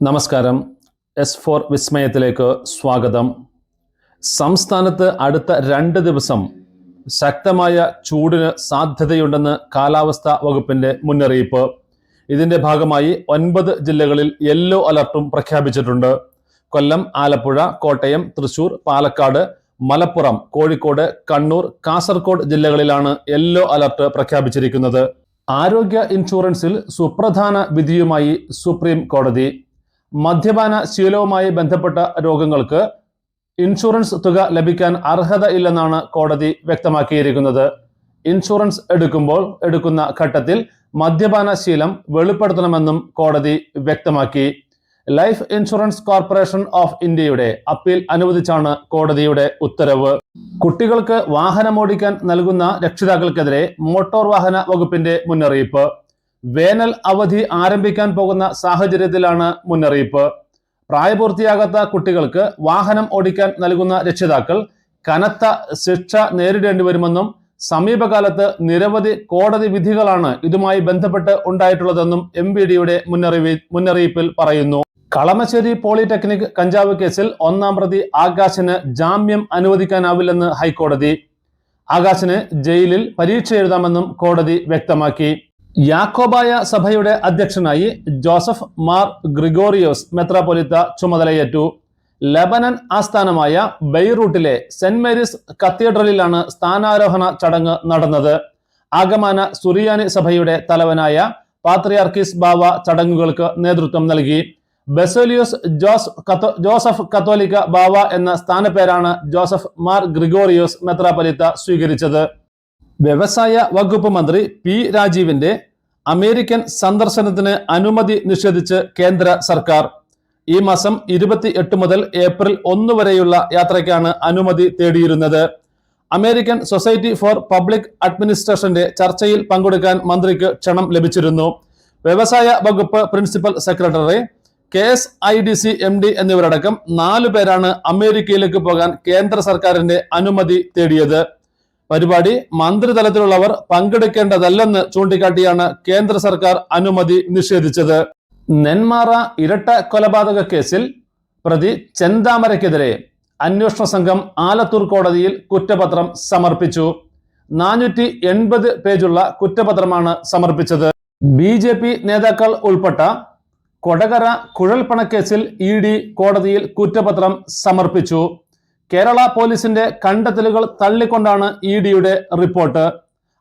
നമസ്കാരം. S four വിസ്മയത്തിലേക്ക് സ്വാഗതം. സംസ്ഥാനത്ത് അടുത്ത രണ്ട് ദിവസം ശക്തമായ ചൂടിന് സാധ്യതയുണ്ടെന്ന് കാലാവസ്ഥാ വകുപ്പിന്റെ മുന്നറിയിപ്പ്. ഇതിന്റെ ഭാഗമായി ഒൻപത് ജില്ലകളിൽ യെല്ലോ അലർട്ടും പ്രഖ്യാപിച്ചിട്ടുണ്ട്. കൊല്ലം ആലപ്പുഴ കോട്ടയം തൃശൂർ പാലക്കാട് മലപ്പുറം കോഴിക്കോട് കണ്ണൂർ കാസർഗോഡ് ജില്ലകളിലാണ് യെല്ലോ അലർട്ട് പ്രഖ്യാപിച്ചിരിക്കുന്നത്. ആരോഗ്യ ഇൻഷുറൻസിൽ സുപ്രധാന വിധിയുമായി സുപ്രീം കോടതി മദ്യപാന ശീലവുമായി ബന്ധപ്പെട്ട രോഗങ്ങൾക്ക് ഇൻഷുറൻസ് തുക ലഭിക്കാൻ അർഹത ഇല്ലെന്നാണ് കോടതി വ്യക്തമാക്കിയിരിക്കുന്നത്. ഇൻഷുറൻസ് എടുക്കുമ്പോൾ എടുക്കുന്ന ഘട്ടത്തിൽ മദ്യപാന ശീലം വെളിപ്പെടുത്തണമെന്നും കോടതി വ്യക്തമാക്കി. ലൈഫ് ഇൻഷുറൻസ് കോർപ്പറേഷൻ ഓഫ് ഇന്ത്യയുടെ അപ്പീൽ അനുവദിച്ചാണ് കോടതിയുടെ ഉത്തരവ്. കുട്ടികൾക്ക് വാഹനമോടിക്കാൻ നൽകുന്ന രക്ഷിതാക്കൾക്കെതിരെ മോട്ടോർ വാഹന വകുപ്പിന്റെ മുന്നറിയിപ്പ്. വേനൽ അവധി ആരംഭിക്കാൻ പോകുന്ന സാഹചര്യത്തിലാണ് മുന്നറിയിപ്പ്. പ്രായപൂർത്തിയാകാത്ത കുട്ടികൾക്ക് വാഹനം ഓടിക്കാൻ നൽകുന്ന രക്ഷിതാക്കൾ കനത്ത ശിക്ഷ നേരിടേണ്ടി വരുമെന്നും സമീപകാലത്ത് നിരവധി കോടതി വിധികളാണ് ഇതുമായി ബന്ധപ്പെട്ട് ഉണ്ടായിട്ടുള്ളതെന്നും എം ബി ഡിയുടെ മുന്നറിയി മുന്നറിയിപ്പിൽ പറയുന്നു. കളമശ്ശേരി പോളിടെക്നിക് കഞ്ചാവ് കേസിൽ ഒന്നാം പ്രതി ആകാശിന് ജാമ്യം അനുവദിക്കാനാവില്ലെന്ന് ഹൈക്കോടതി. ആകാശിന് ജയിലിൽ പരീക്ഷ എഴുതാമെന്നും കോടതി വ്യക്തമാക്കി. യാക്കോബായ സഭയുടെ അധ്യക്ഷനായി ജോസഫ് മാർ ഗ്രിഗോറിയോസ് മെത്രാപൊലിത്ത ചുമതലയേറ്റു. ലബനൻ ആസ്ഥാനമായ ബെയ്റൂട്ടിലെ സെന്റ് മേരീസ് കത്തീഡ്രലിലാണ് സ്ഥാനാരോഹണ ചടങ്ങ് നടന്നത്. ആഗമാന സുറിയാനി സഭയുടെ തലവനായ പാത്രിയാർക്കിസ് ബാവ ചടങ്ങുകൾക്ക് നേതൃത്വം നൽകി. ബെസോലിയോസ് ജോസ് ജോസഫ് കത്തോലിക്ക ബാവ എന്ന സ്ഥാനപ്പേരാണ് ജോസഫ് മാർ ഗ്രിഗോറിയോസ് മെത്രാപൊലിത്ത സ്വീകരിച്ചത്. വ്യവസായ വകുപ്പ് മന്ത്രി പി രാജീവിന്റെ അമേരിക്കൻ സന്ദർശനത്തിന് അനുമതി നിഷേധിച്ച് കേന്ദ്ര സർക്കാർ. ഈ മാസം ഇരുപത്തി എട്ട് മുതൽ ഏപ്രിൽ ഒന്ന് വരെയുള്ള യാത്രയ്ക്കാണ് അനുമതി തേടിയിരുന്നത്. അമേരിക്കൻ സൊസൈറ്റി ഫോർ പബ്ലിക് അഡ്മിനിസ്ട്രേഷന്റെ ചർച്ചയിൽ പങ്കെടുക്കാൻ മന്ത്രിക്ക് ക്ഷണം ലഭിച്ചിരുന്നു. വ്യവസായ വകുപ്പ് principal secretary K S I D C M D എന്നിവരടക്കം നാലു പേരാണ് അമേരിക്കയിലേക്ക് പോകാൻ കേന്ദ്ര സർക്കാരിന്റെ അനുമതി തേടിയത്. പരിപാടി മന്ത്രിതലത്തിലുള്ളവർ പങ്കെടുക്കേണ്ടതല്ലെന്ന് ചൂണ്ടിക്കാട്ടിയാണ് കേന്ദ്ര സർക്കാർ അനുമതി നിഷേധിച്ചത്. നെന്മാറ ഇരട്ട കൊലപാതക കേസിൽ പ്രതി ചെന്താമരയ്ക്കെതിരെ അന്വേഷണ സംഘം ആലത്തൂർ കോടതിയിൽ കുറ്റപത്രം സമർപ്പിച്ചു. നാനൂറ്റി എൺപത് പേജുള്ള കുറ്റപത്രമാണ് സമർപ്പിച്ചത്. ബി ജെ പി നേതാക്കൾ ഉൾപ്പെട്ട കൊടകര കുഴൽപ്പണക്കേസിൽ ഇ ഡി കോടതിയിൽ കുറ്റപത്രം സമർപ്പിച്ചു. കേരള പോലീസിന്റെ കണ്ടെത്തലുകൾ തള്ളിക്കൊണ്ടാണ് ഇ ഡിയുടെ റിപ്പോർട്ട്.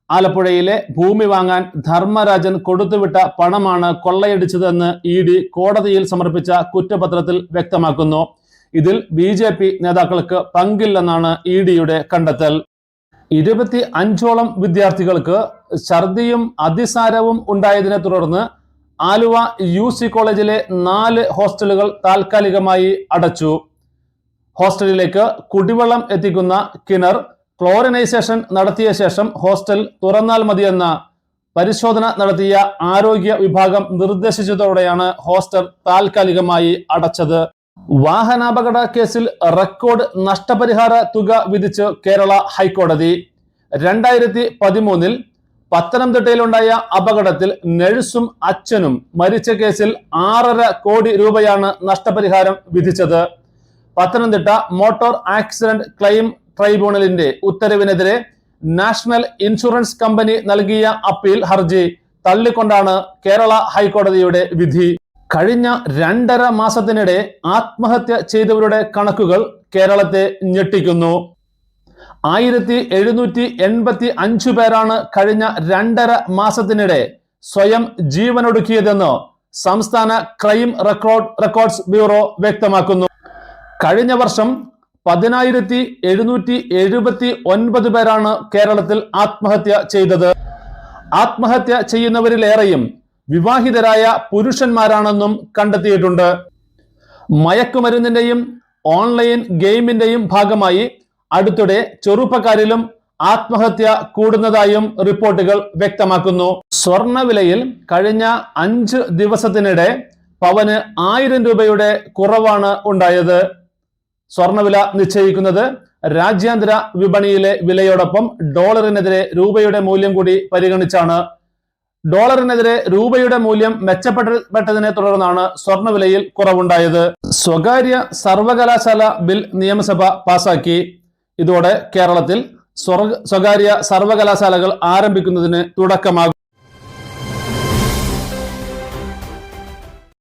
ആലപ്പുഴയിലെ ഭൂമി വാങ്ങാൻ ധർമ്മരാജൻ കൊടുത്തുവിട്ട പണമാണ് കൊള്ളയടിച്ചതെന്ന് ഇ ഡി കോടതിയിൽ സമർപ്പിച്ച കുറ്റപത്രത്തിൽ വ്യക്തമാക്കുന്നു. ഇതിൽ ബി ജെ പി നേതാക്കൾക്ക് പങ്കില്ലെന്നാണ് ഇ ഡിയുടെ കണ്ടെത്തൽ. ഇരുപത്തി അഞ്ചോളം വിദ്യാർത്ഥികൾക്ക് ഛർദിയും അതിസാരവും ഉണ്ടായതിനെ തുടർന്ന് ആലുവ യു സി കോളേജിലെ നാല് ഹോസ്റ്റലുകൾ താൽക്കാലികമായി അടച്ചു. ഹോസ്റ്റലിലേക്ക് കുടിവെള്ളം എത്തിക്കുന്ന കിണർ ക്ലോറിനൈസേഷൻ നടത്തിയ ശേഷം ഹോസ്റ്റൽ തുറന്നാൽ മതിയെന്ന പരിശോധന നടത്തിയ ആരോഗ്യ വിഭാഗം നിർദ്ദേശിച്ചതോടെയാണ് ഹോസ്റ്റൽ താൽക്കാലികമായി അടച്ചത്. വാഹനാപകട കേസിൽ റെക്കോർഡ് നഷ്ടപരിഹാര തുക വിധിച്ച് കേരള ഹൈക്കോടതി. രണ്ടായിരത്തി പതിമൂന്നിൽ പത്തനംതിട്ടയിലുണ്ടായ അപകടത്തിൽ നഴ്സും അച്ഛനും മരിച്ച കേസിൽ ആറര കോടി രൂപയാണ് നഷ്ടപരിഹാരം വിധിച്ചത്. പത്തനംതിട്ട മോട്ടോർ ആക്സിഡന്റ് ക്ലെയിം ട്രൈബ്യൂണലിന്റെ ഉത്തരവിനെതിരെ നാഷണൽ ഇൻഷുറൻസ് കമ്പനി നൽകിയ അപ്പീൽ ഹർജി തള്ളിക്കൊണ്ടാണ് കേരള ഹൈക്കോടതിയുടെ വിധി. കഴിഞ്ഞ രണ്ടര മാസത്തിനിടെ ആത്മഹത്യ ചെയ്തവരുടെ കണക്കുകൾ കേരളത്തെ ഞെട്ടിക്കുന്നു. ആയിരത്തി എഴുന്നൂറ്റി എൺപത്തി അഞ്ചു പേരാണ് കഴിഞ്ഞ രണ്ടര മാസത്തിനിടെ സ്വയം ജീവനൊടുക്കിയതെന്ന് സംസ്ഥാന ക്രൈം റെക്കോർഡ് റെക്കോർഡ്സ് ബ്യൂറോ വ്യക്തമാക്കുന്നു. കഴിഞ്ഞ വർഷം പതിനായിരത്തി എഴുന്നൂറ്റി എഴുപത്തി ഒൻപത് പേരാണ് കേരളത്തിൽ ആത്മഹത്യ ചെയ്തത്. ആത്മഹത്യ ചെയ്യുന്നവരിലേറെയും വിവാഹിതരായ പുരുഷന്മാരാണെന്നും കണ്ടെത്തിയിട്ടുണ്ട്. മയക്കുമരുന്നിന്റെയും ഓൺലൈൻ ഗെയിമിന്റെയും ഭാഗമായി അടുത്തിടെ ചെറുപ്പക്കാരിലും ആത്മഹത്യ കൂടുന്നതായും റിപ്പോർട്ടുകൾ വ്യക്തമാക്കുന്നു. സ്വർണവിലയിൽ കഴിഞ്ഞ അഞ്ച് ദിവസത്തിനിടെ പവന് ആയിരം രൂപയുടെ കുറവാണ് ഉണ്ടായത്. സ്വർണവില നിശ്ചയിക്കുന്നത് രാജ്യാന്തര വിപണിയിലെ വിലയോടൊപ്പം ഡോളറിനെതിരെ രൂപയുടെ മൂല്യം കൂടി പരിഗണിച്ചാണ്. ഡോളറിനെതിരെ രൂപയുടെ മൂല്യം മെച്ചപ്പെട്ടതിനെ തുടർന്നാണ് സ്വർണവിലയിൽ കുറവുണ്ടായത്. സ്വകാര്യ സർവകലാശാല ബിൽ നിയമസഭ പാസാക്കി. ഇതോടെ കേരളത്തിൽ സ്വകാര്യ സർവകലാശാലകൾ ആരംഭിക്കുന്നതിന് തുടക്കമാകും.